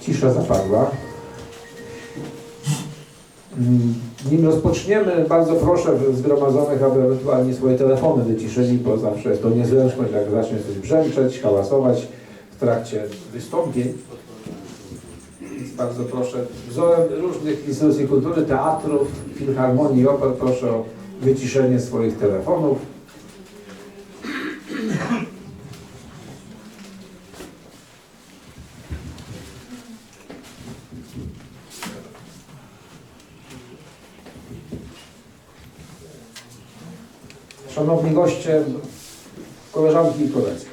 Cisza zapadła. Nim rozpoczniemy, bardzo proszę zgromadzonych, aby ewentualnie swoje telefony wyciszyli, bo zawsze jest to niezręczność, jak zacznie coś brzęczeć, hałasować w trakcie wystąpień. Więc bardzo proszę, wzorem różnych instytucji kultury, teatrów, filharmonii, oper, proszę o wyciszenie swoich telefonów. Szanowni goście, koleżanki i koledzy.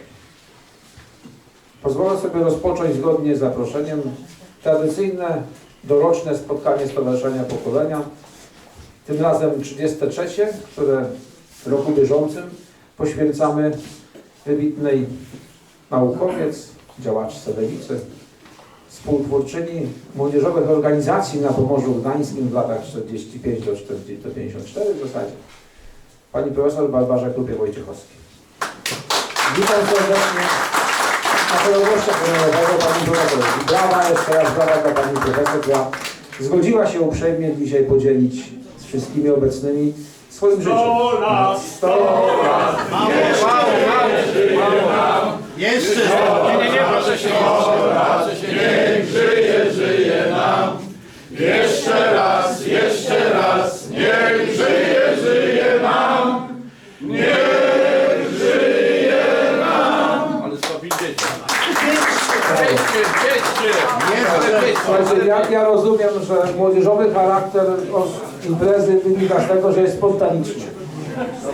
Pozwolę sobie rozpocząć zgodnie z zaproszeniem tradycyjne doroczne spotkanie Stowarzyszenia Pokolenia. Tym razem 33, które w roku bieżącym poświęcamy wybitnej naukowiec, działaczce lewicy, współtwórczyni młodzieżowych organizacji na Pomorzu Gdańskim w latach 45 do 40 do 54 w zasadzie pani profesor Barbarze Krupie-Wojciechowskiej. Witam serdecznie naszego gościa honorowego, pani profesor. I brawa, jeszcze raz brawa dla pani profesor, która zgodziła się uprzejmie dzisiaj podzielić z wszystkimi obecnymi swoim życiem. Sto lat, Sto lat. Jeszcze Nie, nie, nie, proszę się proszę się Niech żyje, żyje nam. Jeszcze raz, Słuchajcie, ja, ja rozumiem, że młodzieżowy charakter imprezy wynika z tego, że jest spontaniczny.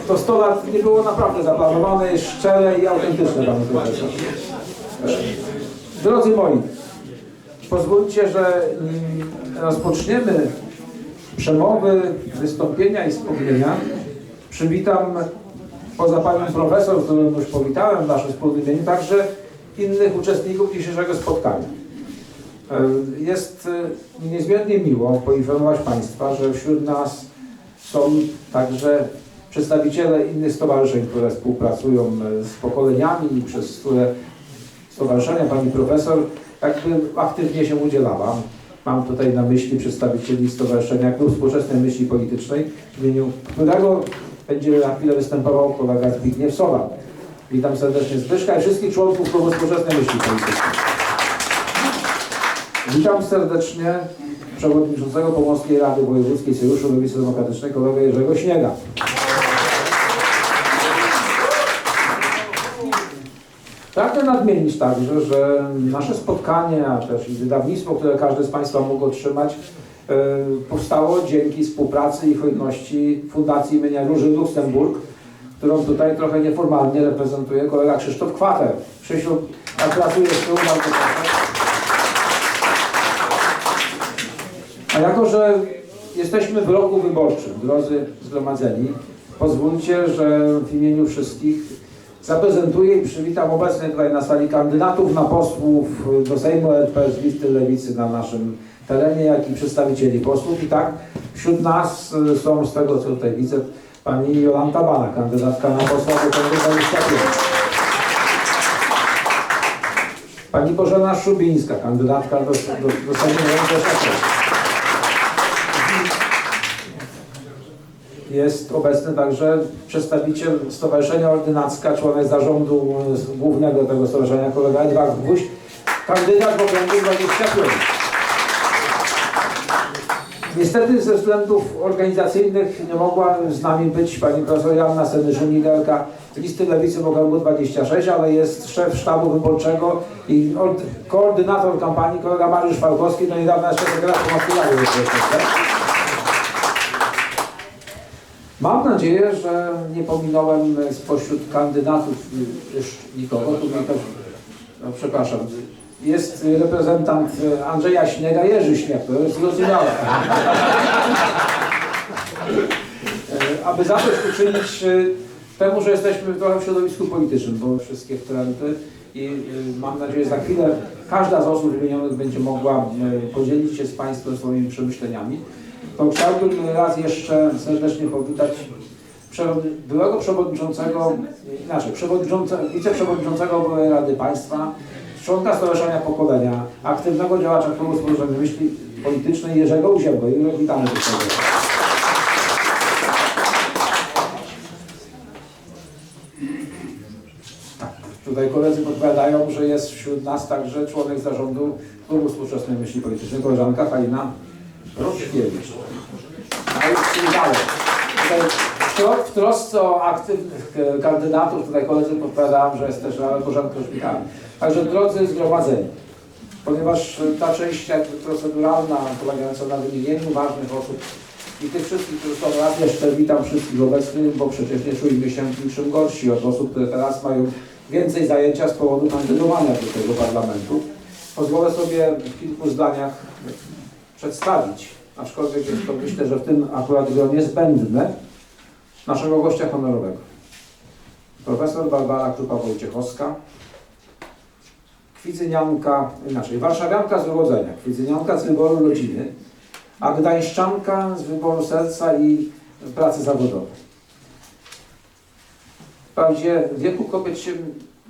To 100 lat nie było naprawdę zaplanowane, jest szczere i autentyczne. Drodzy moi, pozwólcie, że mm, rozpoczniemy przemowy, wystąpienia i wspomnienia. Przywitam poza panią profesor, którą już powitałem w naszym wspólnym imieniu, także innych uczestników dzisiejszego spotkania. Jest e, niezmiernie miło poinformować Państwa, że wśród nas są także przedstawiciele innych stowarzyszeń, które współpracują e, z pokoleniami i przez które stowarzyszenia pani profesor jakby aktywnie się udzielała. Mam tutaj na myśli przedstawicieli Stowarzyszenia Klub Współczesnej Myśli Politycznej, w imieniu którego będzie na chwilę występował kolega Zbigniew Sowa. Witam serdecznie Zbyszka i wszystkich członków Klubu Współczesnej Myśli Politycznej. Witam serdecznie przewodniczącego Pomorskiej Rady Wojewódzkiej Sojuszu Lewicy Demokratycznej, kolegę Jerzego Śniega. Pragnę nadmienić także, że nasze spotkanie, a też i wydawnictwo, które każdy z Państwa mógł otrzymać, e, powstało dzięki współpracy i hojności Fundacji imienia Róży Luksemburg, którą tutaj trochę nieformalnie reprezentuje kolega Krzysztof Kwater. Krzysiu, a pracuje z bardzo proszę. A jako, że jesteśmy w roku wyborczym, drodzy zgromadzeni, pozwólcie, że w imieniu wszystkich zaprezentuję i przywitam obecnych tutaj na sali kandydatów na posłów do Sejmu RP z listy Lewicy na naszym terenie, jak i przedstawicieli posłów. I tak wśród nas y, są, z tego co tutaj widzę, pani Jolanta Bana, kandydatka na posła do 25. Pani Bożena Szubińska, kandydatka do, do, do Sejmu 26. Jest obecny także przedstawiciel Stowarzyszenia Ordynacka, członek zarządu głównego tego stowarzyszenia, kolega Edward Gwóźdź, kandydat w okręgu 25. Niestety ze względów organizacyjnych nie mogła z nami być pani profesor Joanna Senyszyn-Nigelka z listy Lewicy w okręgu 26, ale jest szef sztabu wyborczego i ord- koordynator kampanii, kolega Mariusz Falkowski, no i dawna jeszcze sekretarz pomocy. Mam nadzieję, że nie pominąłem spośród kandydatów już nikogo. Tu no, przepraszam, jest reprezentant Andrzeja Śniega, Jerzy Śnieg, to jest zrozumiałe. E, Aby zadośćuczynić e, temu, że jesteśmy trochę w środowisku politycznym, bo wszystkie trendy i mam nadzieję, że za chwilę każda z osób wymienionych będzie mogła podzielić się z Państwem swoimi przemyśleniami to chciałbym raz jeszcze serdecznie powitać byłego przewodniczącego, inaczej, przewodniczące, wiceprzewodniczącego Rady Państwa, członka Stowarzyszenia Pokolenia, aktywnego działacza klubu Społecznej Myśli Politycznej Jerzego Uziemgo. I witamy do tego. Tutaj koledzy podpowiadają, że jest wśród nas także członek zarządu Klubu Współczesnej Myśli Politycznej, koleżanka Halina Roszkiewicz. No przywitamy. Tutaj w tro- w trosce o aktywnych e, kandydatów, tutaj koledzy podpowiadałem, że jest też koleżanka Roszkowicz. Także drodzy zgromadzeni, ponieważ ta część proceduralna polegająca na wymienieniu ważnych osób i tych wszystkich, którzy są raz jeszcze witam wszystkich obecnych, bo przecież nie czujmy się niczym gorsi od osób, które teraz mają więcej zajęcia z powodu kandydowania do tego parlamentu. Pozwolę sobie w kilku zdaniach przedstawić, aczkolwiek jest to myślę, że w tym akurat gronie zbędne, naszego gościa honorowego. Profesor Barbara Krupa-Wojciechowska, kwidzynianka, inaczej, warszawianka z urodzenia, kwidzynianka z wyboru rodziny, a gdańszczanka z wyboru serca i pracy zawodowej. Wprawdzie wieku kobiet się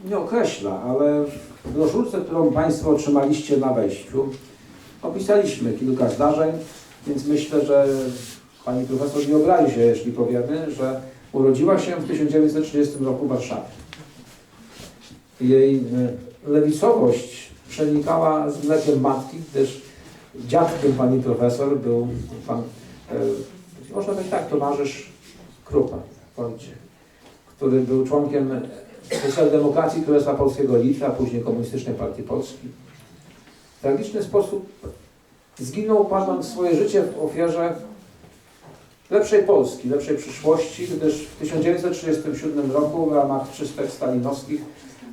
nie określa, ale w broszurce, którą Państwo otrzymaliście na wejściu, opisaliśmy kilka zdarzeń, więc myślę, że Pani Profesor nie obrazi się, jeśli powiemy, że urodziła się w 1930 roku w Warszawie. Jej e, lewicowość przenikała z mlekiem matki, gdyż dziadkiem Pani Profesor był Pan, e, można powiedzieć tak, Tomasz Krupa, który był członkiem Socjaldemokracji Królestwa Polskiego Litwy, a później Komunistycznej Partii Polski. W tragiczny sposób zginął kładąc swoje życie w ofierze lepszej Polski, lepszej przyszłości, gdyż w 1937 roku w ramach czystek stalinowskich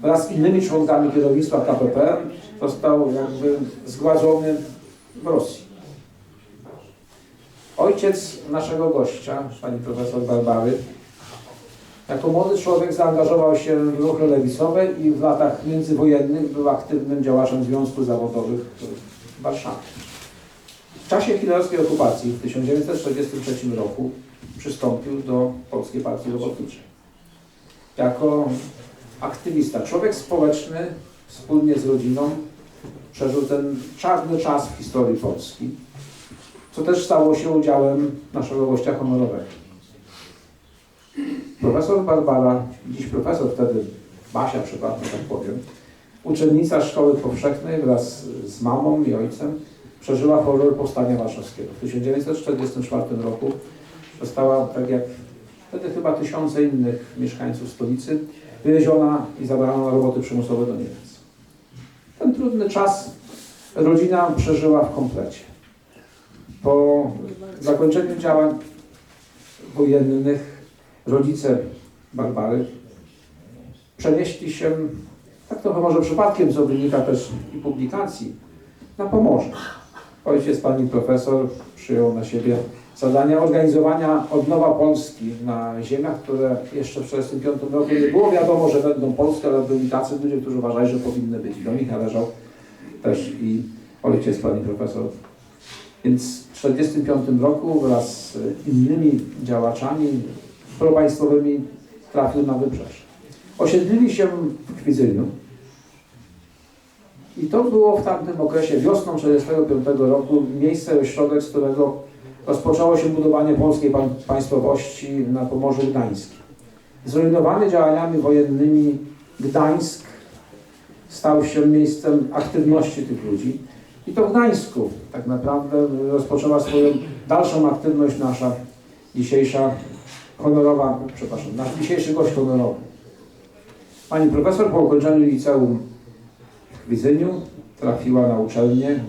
wraz z innymi członkami kierownictwa KPP został jakby zgładzony w Rosji. Ojciec naszego gościa, pani profesor Barbary, jako młody człowiek zaangażował się w ruchy lewicowe i w latach międzywojennych był aktywnym działaczem związków zawodowych w Warszawie. W czasie hitlerowskiej okupacji w 1943 roku przystąpił do Polskiej Partii Robotniczej. Jako aktywista, człowiek społeczny wspólnie z rodziną przeżył ten czarny czas w historii Polski, co też stało się udziałem naszego gościa honorowego. Profesor Barbara, dziś profesor, wtedy Basia przypadnie, tak powiem, uczennica szkoły powszechnej wraz z mamą i ojcem przeżyła horror powstania warszawskiego. W 1944 roku została, tak jak wtedy chyba tysiące innych mieszkańców stolicy, wywieziona i zabrana na roboty przymusowe do Niemiec. Ten trudny czas rodzina przeżyła w komplecie. Po zakończeniu działań wojennych rodzice Barbary przenieśli się, tak trochę może przypadkiem, co wynika też i publikacji, na Pomorze. Ojciec pani profesor przyjął na siebie zadania organizowania odnowa Polski na ziemiach, które jeszcze w 1945 roku nie było wiadomo, że będą polskie, ale byli tacy ludzie, którzy uważali, że powinny być. Do nich należał też i ojciec pani profesor. Więc w 1945 roku wraz z innymi działaczami propaństwowymi trafił na wybrzeże. Osiedlili się w Kwidzyniu i to było w tamtym okresie, wiosną 1945 roku, miejsce, ośrodek, z którego rozpoczęło się budowanie polskiej państwowości na Pomorzu Gdańskim. Zrujnowany działaniami wojennymi Gdańsk stał się miejscem aktywności tych ludzi. I to w Gdańsku tak naprawdę rozpoczęła swoją dalszą aktywność nasza dzisiejsza honorowa, przepraszam, nasz dzisiejszy gość honorowy. Pani profesor po ukończeniu liceum w trafiła na uczelnię,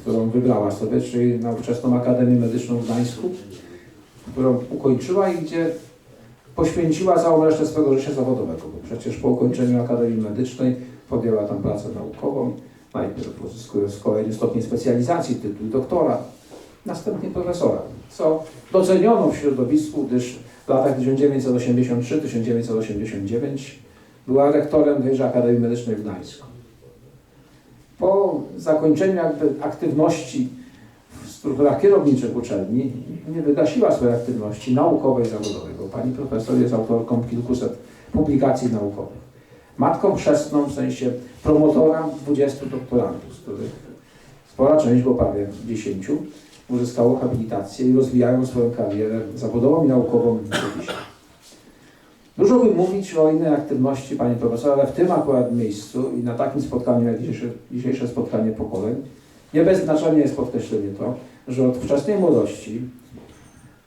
którą wybrała sobie, czyli na ówczesną Akademię Medyczną w Gdańsku, którą ukończyła i gdzie poświęciła całą resztę swojego życia zawodowego, bo przecież po ukończeniu Akademii Medycznej podjęła tam pracę naukową, najpierw uzyskując kolejny stopień specjalizacji, tytuł doktora, następnie profesora, co doceniono w środowisku, gdyż w latach 1983-1989 była rektorem tejże Akademii Medycznej w Gdańsku. Po zakończeniu aktywności w strukturach kierowniczych uczelni nie wygasiła swojej aktywności naukowej i zawodowej, bo pani profesor jest autorką kilkuset publikacji naukowych. Matką chrzestną, w sensie promotora 20 doktorantów, z których spora część, bo prawie 10, uzyskało habilitację i rozwijają swoją karierę zawodową i naukową dzisiaj. Dużo by mówić o innej aktywności pani profesor, ale w tym akurat miejscu i na takim spotkaniu jak dzisiejsze, dzisiejsze spotkanie pokoleń, nie bez znaczenia jest podkreślenie to, że od wczesnej młodości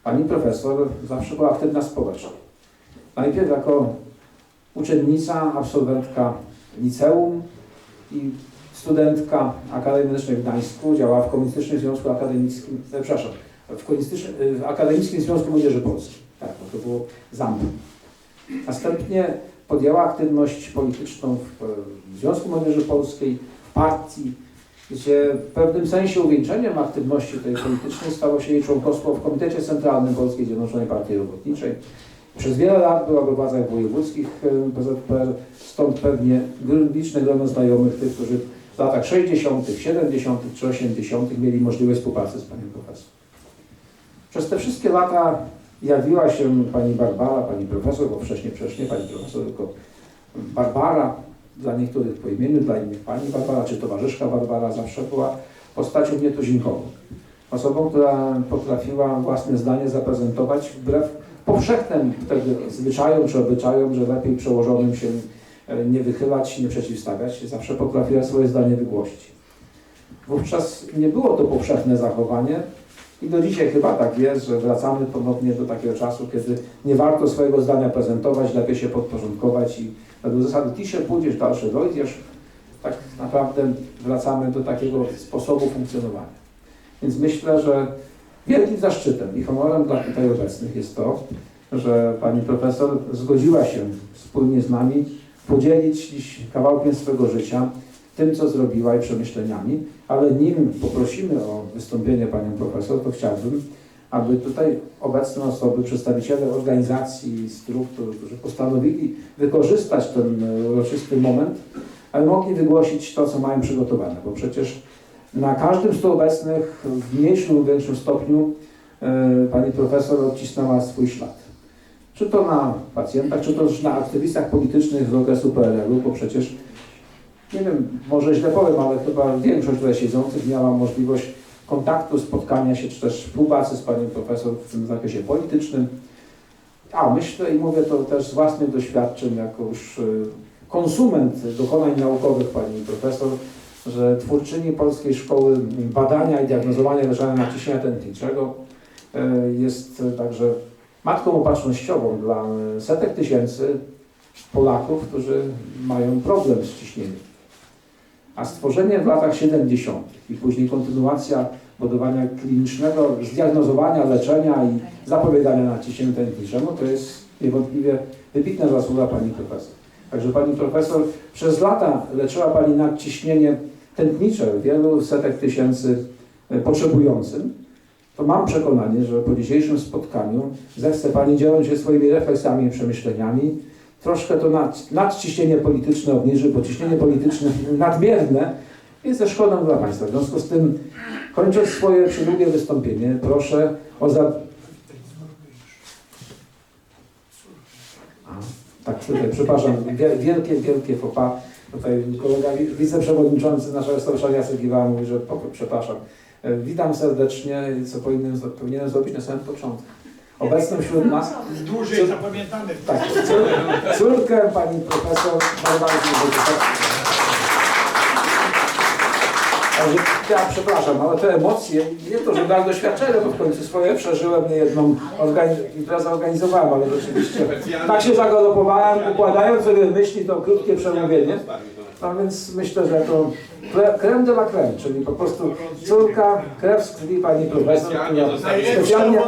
pani profesor zawsze była aktywna społecznie. Najpierw jako uczennica, absolwentka liceum i studentka Akademii Medycznej w Gdańsku, działała w Komunistycznym Związku Akademickim, e, przepraszam, w, w Akademickim Związku Młodzieży Polskiej. Tak, to było ZAMP. Następnie podjęła aktywność polityczną w, e, w Związku Młodzieży Polskiej, w partii, gdzie w pewnym sensie uwieńczeniem aktywności tej politycznej stało się jej członkostwo w Komitecie Centralnym Polskiej Zjednoczonej Partii Robotniczej. Przez wiele lat była we władzach wojewódzkich e, PZPR, stąd pewnie liczne grono znajomych tych, którzy w latach 60., 70. czy 80. mieli możliwość współpracy z panią profesor. Przez te wszystkie lata jawiła się pani Barbara, pani profesor, bo wcześniej nie pani profesor, tylko Barbara, dla niektórych po imieniu, dla innych pani Barbara, czy towarzyszka Barbara zawsze była postacią nietuzinkową. Osobą, która potrafiła własne zdanie zaprezentować wbrew powszechnym zwyczajom czy obyczajom, że lepiej przełożonym się e, nie wychylać, nie przeciwstawiać. Zawsze potrafiła swoje zdanie wygłosić. Wówczas nie było to powszechne zachowanie i do dzisiaj chyba tak jest, że wracamy ponownie do takiego czasu, kiedy nie warto swojego zdania prezentować, lepiej się podporządkować i według zasady ty się pójdziesz, dalszy dojdziesz. Tak naprawdę wracamy do takiego sposobu funkcjonowania. Więc myślę, że wielkim zaszczytem i honorem dla tutaj obecnych jest to, że pani profesor zgodziła się wspólnie z nami podzielić dziś kawałkiem swego życia tym, co zrobiła i przemyśleniami, ale nim poprosimy o wystąpienie panią profesor, to chciałbym, aby tutaj obecne osoby, przedstawiciele organizacji, struktur, którzy postanowili wykorzystać ten uroczysty moment, ale mogli wygłosić to, co mają przygotowane, bo przecież na każdym z tu obecnych w mniejszym lub większym stopniu e, pani profesor odcisnęła swój ślad. Czy to na pacjentach, czy to też na aktywistach politycznych z okresu PRL-u, bo przecież, nie wiem, może źle powiem, ale chyba większość tutaj siedzących miała możliwość kontaktu, spotkania się, czy też współpracy z panią profesor w tym zakresie politycznym. A myślę i mówię to też z własnych doświadczeń, jako już e, konsument dokonań naukowych pani profesor, że twórczyni Polskiej Szkoły Badania i Diagnozowania i Leczenia Nadciśnienia Tętniczego e, jest także matką opatrznościową dla setek tysięcy Polaków, którzy mają problem z ciśnieniem. A stworzenie w latach 70. i później kontynuacja budowania klinicznego, zdiagnozowania, leczenia i zapobiegania nadciśnieniu tętniczemu to jest niewątpliwie wybitna zasługa pani profesor. Także pani profesor przez lata leczyła pani nadciśnienie tętnicze wielu setek tysięcy e, potrzebującym, to mam przekonanie, że po dzisiejszym spotkaniu zechce Pani dzieląc się swoimi refleksjami i przemyśleniami, troszkę to nad, nadciśnienie polityczne obniży, bo ciśnienie polityczne nadmierne jest ze szkodą dla Państwa. W związku z tym, kończąc swoje przydługie wystąpienie, proszę o za... A, tak, tutaj, przepraszam, wie- wielkie, wielkie pas. Tutaj kolega wi- wiceprzewodniczący naszego stowarzyszenia Jacek mówi, że przepraszam. E, Witam serdecznie, co powinienem, powinienem zrobić na samym początku. Obecną wśród nas, Dłużej zapamiętamy. tak, cór, córkę pani profesor Barbary Wojciechowskiej. Także ja przepraszam, ale te emocje, nie to, że brak doświadczenia, bo w końcu swoje przeżyłem, nie jedną organi- imprezę organizowałem, ale rzeczywiście tak się zagalopowałem, układając sobie myśli, to krótkie przemówienie. No więc myślę, że to cre- creme de la creme, czyli po prostu córka, krew z krwi pani profesor, która specjalnie.